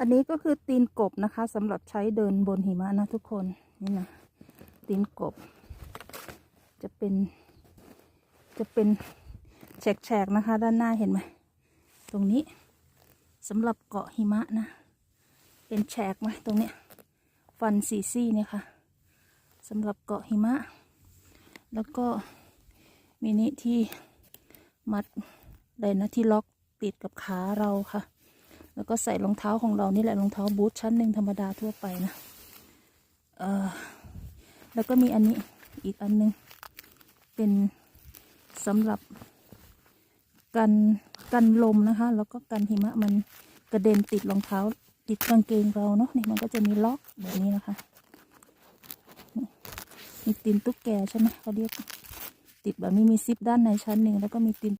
อันนี้ก็คือตีนกบนะคะสำหรับใช้เดินบนหิมะนะทุกคนนี่นะตีนกบ จะเป็น จะเป็นแฉกๆนะคะ ด้านหน้าเห็นไหมตรงนี้สำหรับเกาะหิมะนะ เป็นแฉกไหมตรงเนี้ยฟันสีซี่เนี่ยค่ะสำหรับเกาะหิมะ แล้วก็มินิที่มัดไดนะที่ล็อกติดกับขาเราค่ะ แล้วก็ใส่รองเท้าของเรานี่แหละรองเท้าบูทชั้นหนึ่งธรรมดาทั่วไปนะเออแล้วก็มีอันนี้อีกอันหนึง เป็นสำหรับกันกันลมนะคะ แล้วก็กันหิมะมันกระเด็นติดรองเท้าติดกางเกงเราเนาะนี่มันก็จะมีล็อกแบบนี้นะคะมีตีนตุ๊กแกใช่ไหมเขาเรียกติดแบบนี้มีซิปด้านในชั้นหนึ่งแล้วก็มีตีน